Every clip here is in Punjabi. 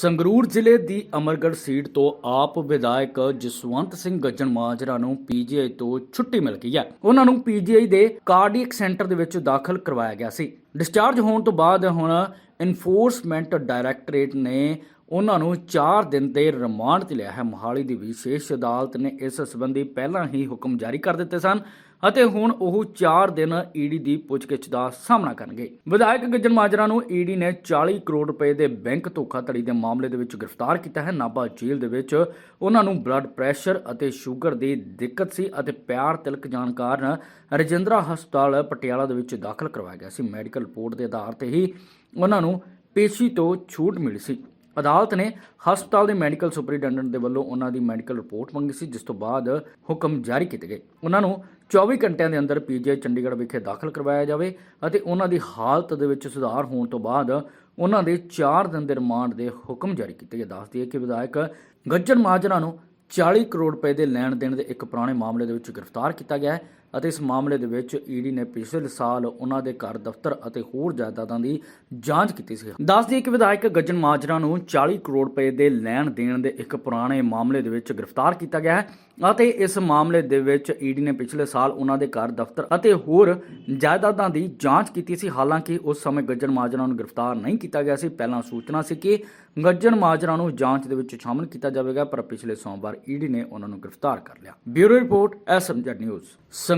ਸੰਗਰੂਰ ਜ਼ਿਲ੍ਹੇ ਦੀ ਅਮਰਗੜ੍ਹ ਸੀਟ ਤੋਂ ਆਪ ਵਿਧਾਇਕ ਜਸਵੰਤ ਸਿੰਘ ਗੱਜਣ ਮਾਜਰਾ ਨੂੰ ਪੀਜੀਆਈ ਤੋਂ ਛੁੱਟੀ ਮਿਲ ਗਈ ਹੈ। ਉਹਨਾਂ ਨੂੰ ਪੀਜੀਆਈ ਦੇ ਕਾਰਡੀਅਕ ਸੈਂਟਰ ਦੇ ਵਿੱਚ ਦਾਖਲ ਕਰਵਾਇਆ ਗਿਆ ਸੀ। ਡਿਸਚਾਰਜ ਹੋਣ ਤੋਂ ਬਾਅਦ ਹੁਣ ਇਨਫੋਰਸਮੈਂਟ ਡਾਇਰੈਕਟੋਰੇਟ ਨੇ ਉਹਨਾਂ ਨੂੰ 4 ਦਿਨ ਦੇ ਰਿਮਾਂਡ ਤੇ ਲਿਆ ਹੈ। ਮੋਹਾਲੀ ਦੀ ਵਿਸ਼ੇਸ਼ ਅਦਾਲਤ ਨੇ ਇਸ ਸਬੰਧੀ ਪਹਿਲਾਂ ਹੀ ਹੁਕਮ ਜਾਰੀ ਕਰ ਦਿੱਤੇ ਸਨ ਅਤੇ ਹੁਣ ਉਹ 4 ਦਿਨ ਈਡੀ ਦੀ ਪੁੱਛਗਿੱਛ ਦਾ ਸਾਹਮਣਾ ਕਰਨਗੇ। ਵਿਧਾਇਕ ਗੱਜਣ ਮਾਜਰਾ ਨੂੰ ਈਡੀ ਨੇ 40 ਕਰੋੜ ਰੁਪਏ ਦੇ ਬੈਂਕ ਧੋਖਾਧੜੀ ਦੇ ਮਾਮਲੇ ਦੇ ਵਿੱਚ ਗ੍ਰਿਫਤਾਰ ਕੀਤਾ ਹੈ। ਨਾਭਾ ਜੇਲ੍ਹ ਦੇ ਵਿੱਚ ਉਹਨਾਂ ਨੂੰ ਬਲੱਡ ਪ੍ਰੈਸ਼ਰ ਅਤੇ ਸ਼ੂਗਰ ਦੀ ਦਿੱਕਤ ਸੀ ਅਤੇ ਪਿਆਰ ਤਿਲਕ ਜਾਣ ਕਾਰਨ ਰਜਿੰਦਰਾ ਹਸਪਤਾਲ ਪਟਿਆਲਾ ਦੇ ਵਿੱਚ ਦਾਖਲ ਕਰਵਾਇਆ ਗਿਆ ਸੀ। ਮੈਡੀਕਲ ਰਿਪੋਰਟ ਦੇ ਆਧਾਰ ਤੇ ਹੀ ਉਹਨਾਂ ਨੂੰ ਪੇਸ਼ੀ ਤੋਂ ਛੂਟ ਮਿਲੀ ਸੀ। ਅਦਾਲਤ ਨੇ ਹਸਪਤਾਲ ਦੇ ਮੈਡੀਕਲ ਸੁਪਰੀਡੈਂਡੈਂਟ ਦੇ ਵੱਲੋਂ ਉਹਨਾਂ ਦੀ ਮੈਡੀਕਲ ਰਿਪੋਰਟ ਮੰਗੀ ਸੀ, ਜਿਸ ਤੋਂ ਬਾਅਦ ਹੁਕਮ ਜਾਰੀ ਕੀਤੇ ਗਏ। ਉਹਨਾਂ ਨੂੰ 24 ਘੰਟਿਆਂ ਦੇ ਅੰਦਰ ਪੀਜੀਆਈ ਚੰਡੀਗੜ੍ਹ ਵਿਖੇ ਦਾਖਲ ਕਰਵਾਇਆ ਜਾਵੇ ਅਤੇ ਉਹਨਾਂ ਦੀ ਹਾਲਤ ਦੇ ਵਿੱਚ ਸੁਧਾਰ ਹੋਣ ਤੋਂ ਬਾਅਦ ਉਹਨਾਂ ਦੇ 4 ਦਿਨ ਦੇ ਰਿਮਾਂਡ ਦੇ ਹੁਕਮ ਜਾਰੀ ਕੀਤੇ ਗਏ। ਦੱਸਦੀ ਹੈ ਕਿ ਵਿਧਾਇਕ ਗੱਜਣ ਮਾਜਰਾ ਨੂੰ 40 ਕਰੋੜ ਰੁਪਏ ਦੇ ਲੈਣ ਦੇਣ ਦੇ ਇੱਕ ਪੁਰਾਣੇ ਮਾਮਲੇ ਦੇ ਵਿੱਚ ਗ੍ਰਿਫਤਾਰ ਕੀਤਾ ਗਿਆ ਹੈ। ਅਤੇ ਇਸ ਮਾਮਲੇ ਦੇ ਵਿੱਚ ਈਡੀ ਨੇ ਪਿਛਲੇ ਸਾਲ ਉਹਨਾਂ ਦੇ ਘਰ ਦਫ਼ਤਰ ਅਤੇ ਹੋਰ ਜਾਇਦਾਦਾਂ ਦੀ ਜਾਂਚ ਕੀਤੀ ਸੀ। ਦੱਸਦੀ ਹੈ ਕਿ ਵਿਧਾਇਕ ਗੱਜਣ ਮਾਜਰਾ ਨੂੰ 40 ਕਰੋੜ ਰੁਪਏ ਦੇ ਲੈਣ ਦੇਣ ਦੇ ਇੱਕ ਪੁਰਾਣੇ ਮਾਮਲੇ ਦੇ ਵਿੱਚ ਗ੍ਰਿਫਤਾਰ ਕੀਤਾ ਗਿਆ ਹੈ ਅਤੇ ਇਸ ਮਾਮਲੇ ਦੇ ਵਿੱਚ ਈਡੀ ਨੇ ਪਿਛਲੇ ਸਾਲ ਉਹਨਾਂ ਦੇ ਘਰ ਦਫ਼ਤਰ ਅਤੇ ਹੋਰ ਜਾਇਦਾਦਾਂ ਦੀ ਜਾਂਚ ਕੀਤੀ ਸੀ। ਹਾਲਾਂਕਿ ਉਸ ਸਮੇਂ ਗੱਜਣ ਮਾਜਰਾ ਨੂੰ ਗ੍ਰਿਫਤਾਰ ਨਹੀਂ ਕੀਤਾ ਗਿਆ ਸੀ। ਪਹਿਲਾਂ ਸੂਚਨਾ ਸੀ ਕਿ ਗੱਜਣ ਮਾਜਰਾ ਨੂੰ ਜਾਂਚ ਦੇ ਵਿੱਚ ਸ਼ਾਮਲ ਕੀਤਾ ਜਾਵੇਗਾ, ਪਰ ਪਿਛਲੇ ਸੋਮਵਾਰ ਈਡੀ ਨੇ ਉਹਨਾਂ ਨੂੰ ਗ੍ਰਿਫਤਾਰ ਕਰ ਲਿਆ। Bureau report, SMZ news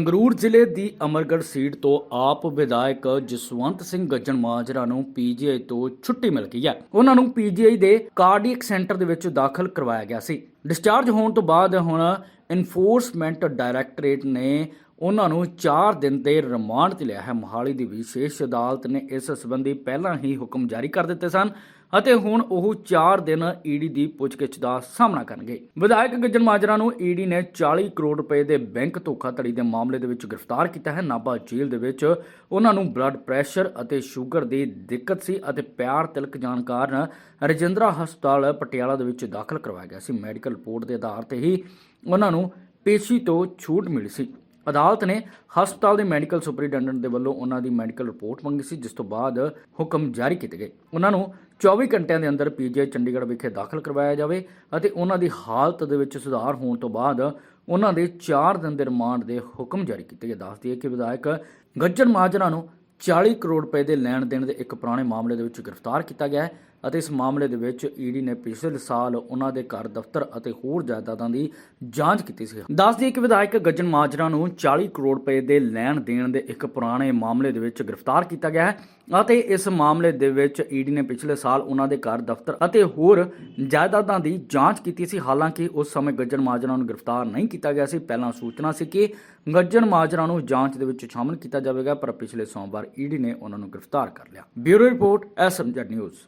Sangrur ਜ਼ਿਲ੍ਹੇ ਦੀ ਅਮਰਗੜ੍ਹ ਸੀਟ ਤੋਂ ਆਪ ਵਿਧਾਇਕ ਜਸਵੰਤ ਸਿੰਘ ਗੱਜਣ ਮਾਜਰਾ ਨੂੰ ਪੀਜੀਆਈ ਤੋਂ ਛੁੱਟੀ ਮਿਲ ਗਈ ਹੈ। ਉਹਨਾਂ ਨੂੰ ਪੀਜੀਆਈ ਦੇ ਕਾਰਡੀਅਕ ਸੈਂਟਰ ਦੇ ਵਿੱਚ ਦਾਖਲ ਕਰਵਾਇਆ ਗਿਆ ਸੀ। ਡਿਸਚਾਰਜ ਹੋਣ ਤੋਂ ਬਾਅਦ ਹੁਣ ਇਨਫੋਰਸਮੈਂਟ ਡਾਇਰੈਕਟੋਰੇਟ ਨੇ ਉਹਨਾਂ ਨੂੰ 4 ਦਿਨ ਦੇ ਰਿਮਾਂਡ ਤੇ ਲਿਆ ਹੈ। ਮੋਹਾਲੀ ਦੀ ਵਿਸ਼ੇਸ਼ ਅਦਾਲਤ ਨੇ ਇਸ ਸੰਬੰਧੀ ਪਹਿਲਾਂ ਹੀ ਹੁਕਮ ਜਾਰੀ ਕਰ ਦਿੱਤੇ ਸਨ ਅਤੇ ਹੁਣ ਉਹ 4 ਦਿਨ ਈਡੀ ਦੀ ਪੁੱਛਗਿੱਛ ਦਾ ਸਾਹਮਣਾ ਕਰਨਗੇ। ਵਿਧਾਇਕ ਗੱਜਣ ਮਾਜਰਾ ਨੂੰ ਈਡੀ ਨੇ 40 ਕਰੋੜ ਰੁਪਏ ਦੇ ਬੈਂਕ ਧੋਖਾਧੜੀ ਦੇ ਮਾਮਲੇ ਦੇ ਵਿੱਚ ਗ੍ਰਿਫਤਾਰ ਕੀਤਾ ਹੈ। ਨਾਭਾ ਜੇਲ੍ਹ ਦੇ ਵਿੱਚ ਉਹਨਾਂ ਨੂੰ ਬਲੱਡ ਪ੍ਰੈਸ਼ਰ ਅਤੇ ਸ਼ੂਗਰ ਦੀ ਦਿੱਕਤ ਸੀ ਅਤੇ ਪਿਆਰ ਤਿਲਕ ਜਾਣ ਕਾਰਨ ਰਜਿੰਦਰਾ ਹਸਪਤਾਲ ਪਟਿਆਲਾ ਦੇ ਵਿੱਚ ਦਾਖਲ ਕਰਵਾਇਆ ਗਿਆ ਸੀ। ਮੈਡੀਕਲ ਰਿਪੋਰਟ ਦੇ ਆਧਾਰ ਤੇ ਹੀ ਉਹਨਾਂ ਨੂੰ ਪੇਸ਼ੀ ਤੋਂ ਛੂਟ ਮਿਲੀ ਸੀ। ਅਦਾਲਤ ਨੇ ਹਸਪਤਾਲ ਦੇ ਮੈਡੀਕਲ ਸੁਪਰੀਡੈਂਡੈਂਟ ਦੇ ਵੱਲੋਂ ਉਹਨਾਂ ਦੀ ਮੈਡੀਕਲ ਰਿਪੋਰਟ ਮੰਗੀ ਸੀ, ਜਿਸ ਤੋਂ ਬਾਅਦ ਹੁਕਮ ਜਾਰੀ ਕੀਤੇ ਗਏ। ਉਹਨਾਂ ਨੂੰ 24 ਘੰਟਿਆਂ ਦੇ ਅੰਦਰ ਪੀਜੀਆਈ ਚੰਡੀਗੜ੍ਹ ਵਿਖੇ ਦਾਖਲ ਕਰਵਾਇਆ ਜਾਵੇ ਅਤੇ ਉਹਨਾਂ ਦੀ ਹਾਲਤ ਦੇ ਵਿੱਚ ਸੁਧਾਰ ਹੋਣ ਤੋਂ ਬਾਅਦ ਉਹਨਾਂ ਦੇ 4 ਦਿਨ ਦੇ ਰਿਮਾਂਡ ਦੇ ਹੁਕਮ ਜਾਰੀ ਕੀਤੇ ਗਏ। ਦੱਸਦੀ ਹੈ ਕਿ ਵਿਧਾਇਕ ਗੱਜਣ ਮਾਜਰਾ ਨੂੰ 40 ਕਰੋੜ ਰੁਪਏ ਦੇ ਲੈਣ ਦੇਣ ਦੇ ਇੱਕ ਪੁਰਾਣੇ ਮਾਮਲੇ ਦੇ ਵਿੱਚ ਗ੍ਰਿਫਤਾਰ ਕੀਤਾ ਗਿਆ ਹੈ ਅਤੇ ਇਸ ਮਾਮਲੇ ਦੇ ਵਿੱਚ ਈਡੀ ਨੇ ਪਿਛਲੇ ਸਾਲ ਉਹਨਾਂ ਦੇ ਘਰ ਦਫ਼ਤਰ ਅਤੇ ਹੋਰ ਜਾਇਦਾਦਾਂ ਦੀ ਜਾਂਚ ਕੀਤੀ ਸੀ। ਦੱਸਦੀ ਹੈ ਕਿ ਵਿਧਾਇਕ ਗੱਜਣ ਮਾਜਰਾ ਨੂੰ 40 ਕਰੋੜ ਰੁਪਏ ਦੇ ਲੈਣ ਦੇਣ ਦੇ ਇੱਕ ਪੁਰਾਣੇ ਮਾਮਲੇ ਦੇ ਵਿੱਚ ਗ੍ਰਿਫਤਾਰ ਕੀਤਾ ਗਿਆ ਹੈ ਅਤੇ ਇਸ ਮਾਮਲੇ ਦੇ ਵਿੱਚ ਈਡੀ ਨੇ ਪਿਛਲੇ ਸਾਲ ਉਹਨਾਂ ਦੇ ਘਰ ਦਫ਼ਤਰ ਅਤੇ ਹੋਰ ਜਾਇਦਾਦਾਂ ਦੀ ਜਾਂਚ ਕੀਤੀ ਸੀ। ਹਾਲਾਂਕਿ ਉਸ ਸਮੇਂ ਗੱਜਣ ਮਾਜਰਾ ਨੂੰ ਗ੍ਰਿਫਤਾਰ ਨਹੀਂ ਕੀਤਾ ਗਿਆ ਸੀ। ਪਹਿਲਾਂ ਸੂਚਨਾ ਸੀ ਕਿ ਗੱਜਣ ਮਾਜਰਾ ਨੂੰ ਜਾਂਚ ਦੇ ਵਿੱਚ ਸ਼ਾਮਲ ਕੀਤਾ ਜਾਵੇਗਾ, ਪਰ ਪਿਛਲੇ ਸੋਮਵਾਰ ਈਡੀ ਨੇ ਉਹਨਾਂ ਨੂੰ ਗ੍ਰਿਫਤਾਰ ਕਰ ਲਿਆ। Bureau report SMZ news.